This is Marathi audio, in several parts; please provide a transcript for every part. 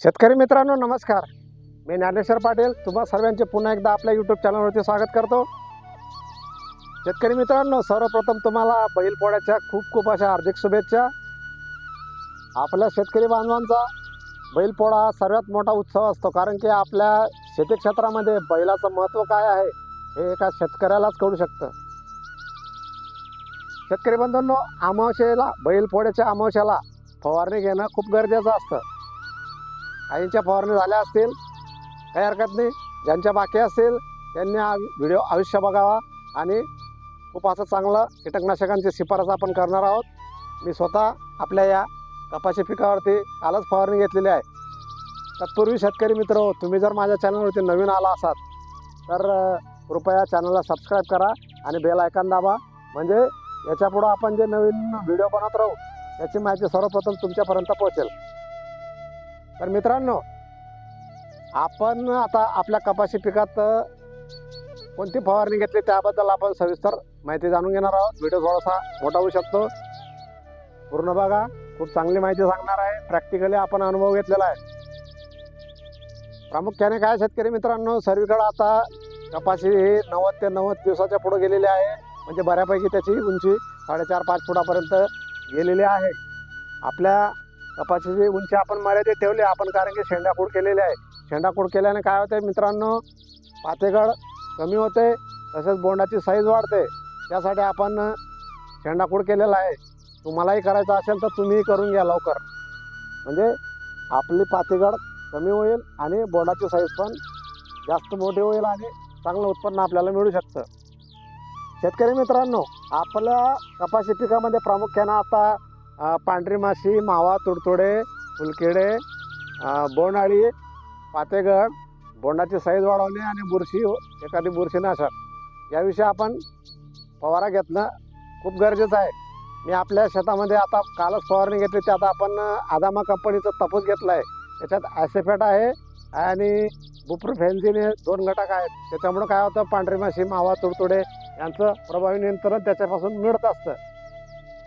शेतकरी मित्रांनो नमस्कार. मी ज्ञानेश्वर पाटील. तुम्हा सर्वांचे पुन्हा एकदा आपल्या यूट्यूब चॅनलवरती स्वागत करतो. शेतकरी मित्रांनो सर्वप्रथम तुम्हाला बैलपोळ्याच्या खूप खूप अशा हार्दिक शुभेच्छा. आपल्या शेतकरी बांधवांचा बैलपोळा हा सर्वात मोठा उत्सव असतो कारण की आपल्या शेती क्षेत्रामध्ये बैलाचं महत्त्व काय आहे हे एका शेतकऱ्यालाच कळू शकतं. शेतकरी बंधूंनो अमावस्येला बैलपोळ्याच्या अमावश्याला फवारणी घेणं खूप गरजेचं असतं. काहींच्या फवारणी झाल्या असतील काही हरकत नाही. ज्यांच्या बाकी असतील त्यांनी हा व्हिडिओ आयुष्य बघावा आणि खूप असं चांगलं कीटकनाशकांची शिफारस आपण करणार आहोत. मी स्वतः आपल्या या कपाशी पिकावरती कालच फवारणी घेतलेली आहे. तत्पूर्वी शेतकरी मित्र हो तुम्ही जर माझ्या चॅनलवरती नवीन आला असाल तर कृपया चॅनलला सबस्क्राईब करा आणि बेल आयकॉन दाबा. म्हणजे याच्यापुढं आपण जे नवीन व्हिडिओ बनवत राहू याची माहिती सर्वप्रथम तुमच्यापर्यंत पोहोचेल. तर मित्रांनो आपण आता आपल्या कपाशी पिकात कोणती फवारणी घेतली त्याबद्दल आपण सविस्तर माहिती जाणून घेणार आहोत. व्हिडिओ थोडासा मोठा होऊ शकतो. पूर्ण बघा. खूप चांगली माहिती सांगणार आहे. प्रॅक्टिकली आपण अनुभव घेतलेला आहे. प्रामुख्याने काय शेतकरी मित्रांनो सर्वीकडे आता कपाशी ही नव्वद ते नव्वद दिवसाच्या पुढे गेलेली आहे. म्हणजे बऱ्यापैकी त्याची उंची साडेचार पाच फुटापर्यंत गेलेली आहे. आपल्या कपाशीची उंची आपण मर्यादित ठेवली आपण कारण की शेंडाकूड केलेली आहे. शेंडाकूड केल्याने काय होते मित्रांनो? पातेगड कमी होते तसेच बोंडाची साईज वाढते. त्यासाठी आपण शेंडाकूड केलेला आहे. तुम्हालाही करायचं असेल तर तुम्हीही करून घ्या लवकर. म्हणजे आपली पातेगड कमी होईल आणि बोंडाची साईज पण जास्त मोठी होईल आणि चांगलं उत्पन्न आपल्याला मिळू शकतं. शेतकरी मित्रांनो आपल्या कपाशी पिकामध्ये प्रामुख्यानं आता पांढरी माशी मावा तुडतुडे फुलकिडे बोंडाळी पातेगड बोंडाची साईज वाढवणे आणि बुरशी एखादी बुरशीनाशक याविषयी आपण फवारा घेतणं खूप गरजेचं आहे. मी आपल्या शेतामध्ये आता कालच फवारणी घेतली त्यात आपण आदामा कंपनीचं तपूस घेतलं आहे त्याच्यात ॲसेफेट आहे आणि बुप्रोफेन्झिन हे दोन घटक आहेत. त्याच्यामुळं काय होतं पांढरी माशी मावा तुडतुडे यांचं प्रभावी नियंत्रण त्याच्यापासून मिळत असतं.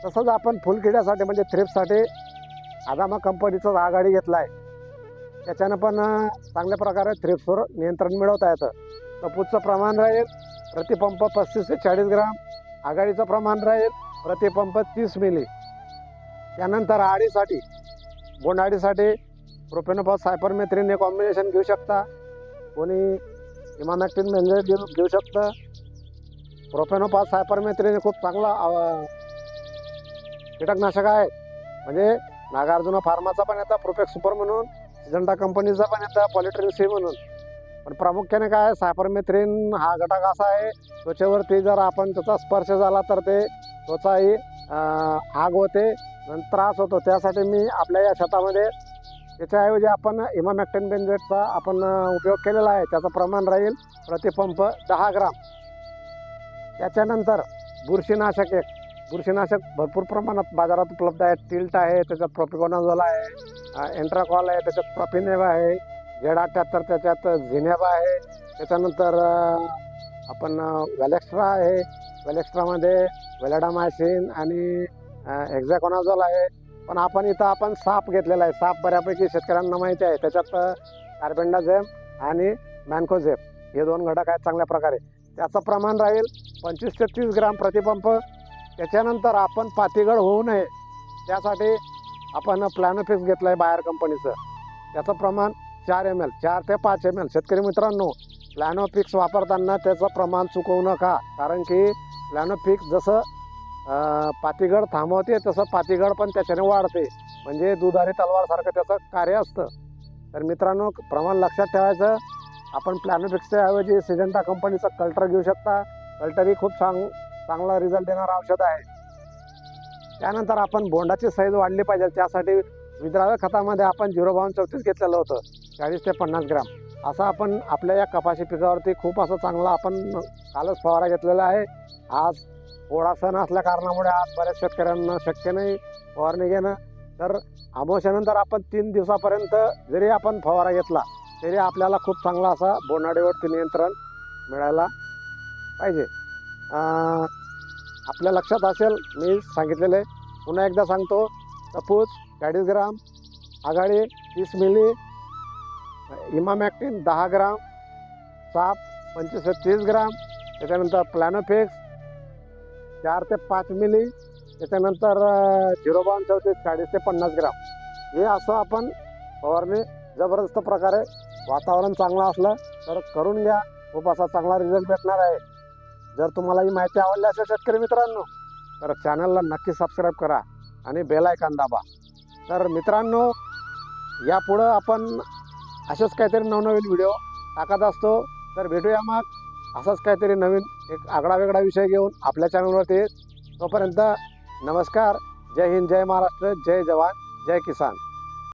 तसंच आपण फुलकिड्यासाठी म्हणजे थ्रेपसाठी आदामा कंपनीचाच आघाडी घेतला आहे त्याच्यानं पण चांगल्या प्रकारे थ्रेप्सवर नियंत्रण मिळवता येतं. कपूचं प्रमाण राहील प्रतिपंप पस्तीस ते चाळीस ग्राम. आघाडीचं प्रमाण राहील प्रतिपंप तीस मिली. त्यानंतर आडीसाठी बोंडाडीसाठी प्रोपेनोपॉस सायपरमेथ्रिन हे कॉम्बिनेशन घेऊ शकता. कोणी इमानॅक्टिन मेंजेट घेऊ घेऊ शकतं. प्रोपेनोपॉस सायपरमेथ्रिन हे खूप चांगला कीटकनाशक आहे म्हणजे नागार्जुना फार्माचा पण येतं प्रोफेक्ट सुपर म्हणून सिजंटा कंपनीचा पण येतं पॉलिट्रिन सी म्हणून. पण प्रामुख्याने काय सायपरमेथ्रिन हा घटक असा आहे त्वचेवरती जर आपण त्याचा स्पर्श झाला तर ते त्वचाही आग होते आणि त्रास होतो. त्यासाठी मी आपल्या या शेतामध्ये त्याच्याऐवजी आपण इमामॅक्टिन बेंजेटचा आपण उपयोग केलेला आहे. त्याचं प्रमाण राहील प्रतिपंप दहा ग्राम. त्याच्यानंतर बुरशीनाशक एक. बुरशीनाशक भरपूर प्रमाणात बाजारात उपलब्ध आहे टिल्ट आहे त्याच्यात प्रोपिकोनाझोल आहे एंट्राकॉल आहे त्याच्यात प्रॉपिनेवा आहे झेड अठ्ठ्याहत्तर त्याच्यात झिनेबा आहे. त्याच्यानंतर आपण व्हॅलेक्स्ट्रा आहे. व्हॅलेक्स्ट्रामध्ये व्हॅलेडामायसिन आणि एक्झॅकोनाझोल आहे. पण आपण इथं आपण साप घेतलेला आहे. साप बऱ्यापैकी शेतकऱ्यांना माहिती आहे. त्याच्यात कार्बेंडाझेम आणि मॅन्कोझेम हे दोन घटक आहेत चांगल्या प्रकारे. त्याचं प्रमाण राहील पंचवीस ते तीस ग्राम प्रतिपंप त्याच्यानंतर आपण पातीगड होऊ नये. त्यासाठी आपण प्लॅनोफिक्स घेतलं आहे बाहेर कंपनीचं त्याचं प्रमाण चार एम एल चार ते पाच एम एल शेतकरी मित्रांनो प्लॅनोफिक्स वापरताना त्याचं प्रमाण चुकवू नका. कारण की प्लॅनोफिक्स जसं पातीगड थांबवते तसं पातीगड पण त्याच्याने वाढते. म्हणजे दुधारी तलवारसारखं त्याचं कार्य असतं. तर मित्रांनो प्रमाण लक्षात ठेवायचं आपण प्लॅनोफिक्सच्या ऐवजी सिजंटा कंपनीचं कल्टर घेऊ शकता. कल्टरही खूप चांग चांगला रिझल्ट देणारं औषध आहे. त्यानंतर आपण बोंडाची साईज वाढली पाहिजे. त्यासाठी विद्राव्य खतामध्ये आपण झिरो बावन चौतीस घेतलेलं होतं. चाळीस ते पन्नास ग्राम. असं आपण आपल्या या कपाशी पिकावरती खूप असं चांगलं आपण कालच फवारा घेतलेला आहे. आज पोळा सण असल्या कारणामुळे आज बऱ्याच शेतकऱ्यांना शक्य नाही फवारणी घेणं. तर आमोशानंतर आपण तीन दिवसापर्यंत जरी आपण फवारा घेतला तरी आपल्याला खूप चांगला असा बोंडाडीवरती नियंत्रण मिळायला पाहिजे. आपल्या लक्षात असेल मी सांगितलेलं. आहे पुन्हा एकदा सांगतो. कपूस चाळीस ग्राम आघाडी तीस मिली इमामॅक्टिन दहा ग्राम साप पंचवीस तीस ग्राम त्याच्यानंतर प्लॅनोफिक्स चार ते पाच मिली त्याच्यानंतर झिरो बावन चौतीस चाळीस ते पन्नास ग्राम. हे असं आपण फवारणी जबरदस्त प्रकारे वातावरण चांगलं असलं तर करून घ्या. खूप असा चांगला रिझल्ट भेटणार आहे. जर तुम्हाला ही माहिती आवडली असेल शेतकरी मित्रांनो तर चॅनलला नक्की सबस्क्राईब करा आणि बेल दाबा. तर मित्रांनो यापुढं आपण असेच काहीतरी नवनवीन व्हिडिओ टाकत असतो. तर भेटूया मग. असंच काहीतरी नवीन एक आगळा वेगळा विषय घेऊन आपल्या चॅनलवरती तोपर्यंत नमस्कार. जय हिंद जय महाराष्ट्र जय जवान जय किसान.